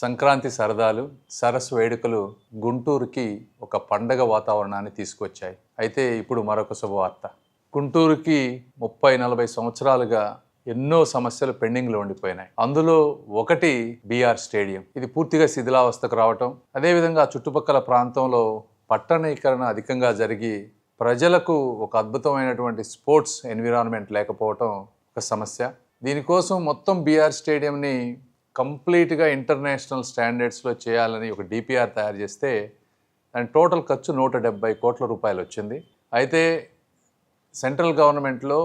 సంక్రాంతి సరదాలు సరస్సు వేడుకలు గుంటూరుకి ఒక పండగ వాతావరణాన్ని తీసుకొచ్చాయి. అయితే ఇప్పుడు మరొక శుభవార్త. గుంటూరుకి ముప్పై నలభై సంవత్సరాలుగా ఎన్నో సమస్యలు పెండింగ్లో ఉండిపోయినాయి. అందులో ఒకటి బీఆర్ స్టేడియం. ఇది పూర్తిగా శిథిలావస్థకు రావటం అదేవిధంగా ఆ చుట్టుపక్కల ప్రాంతంలో పట్టణీకరణ అధికంగా జరిగి ప్రజలకు ఒక అద్భుతమైనటువంటి స్పోర్ట్స్ ఎన్విరాన్మెంట్ లేకపోవటం ఒక సమస్య. దీనికోసం మొత్తం బీఆర్ స్టేడియంని కంప్లీట్గా ఇంటర్నేషనల్ స్టాండర్డ్స్లో చేయాలని ఒక డిపిఆర్ తయారు చేస్తే దాని టోటల్ ఖర్చు నూట డెబ్బై కోట్ల రూపాయలు వచ్చింది. అయితే సెంట్రల్ గవర్నమెంట్లో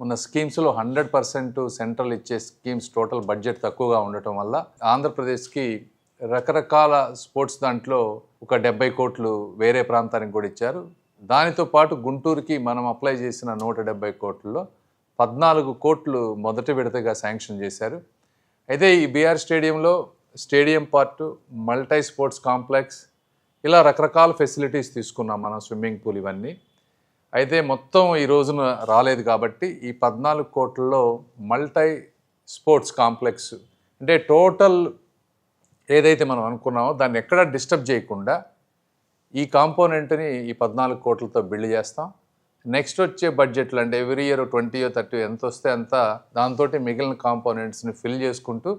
ఉన్న స్కీమ్స్లో హండ్రెడ్ పర్సెంట్ సెంట్రల్ ఇచ్చే స్కీమ్స్ టోటల్ బడ్జెట్ తక్కువగా ఉండటం వల్ల ఆంధ్రప్రదేశ్కి రకరకాల స్పోర్ట్స్ దాంట్లో ఒక డెబ్బై కోట్లు వేరే ప్రాంతానికి కూడా ఇచ్చారు. దానితో పాటు గుంటూరుకి మనం అప్లై చేసిన నూట డెబ్బై కోట్లలో పద్నాలుగు కోట్లు మొదటి విడతగా శాంక్షన్ చేశారు. అయితే ఈ బీఆర్ స్టేడియంలో stadium part multi sports complex ఇలా రకరకాల ఫెసిలిటీస్ తీసుకున్నాం మనం స్విమ్మింగ్ పూల్ ఇవన్నీ. అయితే మొత్తం ఈ రోజున రాలేదు కాబట్టి ఈ పద్నాలుగు కోట్లలో మల్టీ స్పోర్ట్స్ కాంప్లెక్స్ అంటే టోటల్ ఏదైతే మనం అనుకున్నామో దాన్ని ఎక్కడా డిస్టర్బ్ చేయకుండా ఈ కాంపోనెంట్ని ఈ పద్నాలుగు కోట్లతో బిల్డ్ చేస్తాం. నెక్స్ట్ వచ్చే బడ్జెట్లు అంటే ఎవ్రీ ఇయర్ ట్వంటీ థర్టీ ఎంత వస్తే అంత దాంతో మిగిలిన కాంపోనెంట్స్ని ఫిల్ చేసుకుంటూ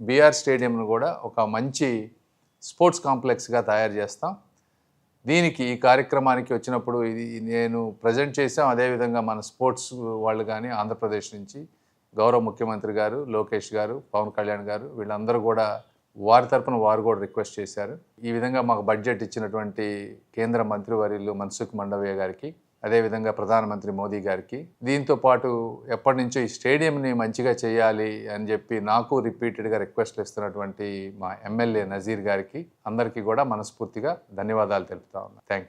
బీఆర్ స్టేడియంను కూడా ఒక మంచి స్పోర్ట్స్ కాంప్లెక్స్గా తయారు చేస్తాం. దీనికి ఈ కార్యక్రమానికి వచ్చినప్పుడు ఇది నేను ప్రజెంట్ చేసాం అదేవిధంగా మన స్పోర్ట్స్ వాళ్ళు కానీ ఆంధ్రప్రదేశ్ నుంచి గౌరవ ముఖ్యమంత్రి గారు లోకేష్ గారు పవన్ కళ్యాణ్ గారు వీళ్ళందరూ కూడా వారి తరపున వారు కూడా రిక్వెస్ట్ చేశారు. ఈ విధంగా మాకు బడ్జెట్ ఇచ్చినటువంటి కేంద్ర మంత్రివర్యులు మన్సుఖ్ మండవయ్య గారికి అదేవిధంగా ప్రధానమంత్రి మోదీ గారికి దీంతో పాటు ఎప్పటి నుంచో ఈ స్టేడియంని మంచిగా చేయాలి అని చెప్పి నాకు రిపీటెడ్గా రిక్వెస్ట్లు ఇస్తున్నటువంటి మా ఎమ్మెల్యే నజీర్ గారికి అందరికీ కూడా మనస్ఫూర్తిగా ధన్యవాదాలు తెలుపుతా ఉన్నాను థ్యాంక్ యూ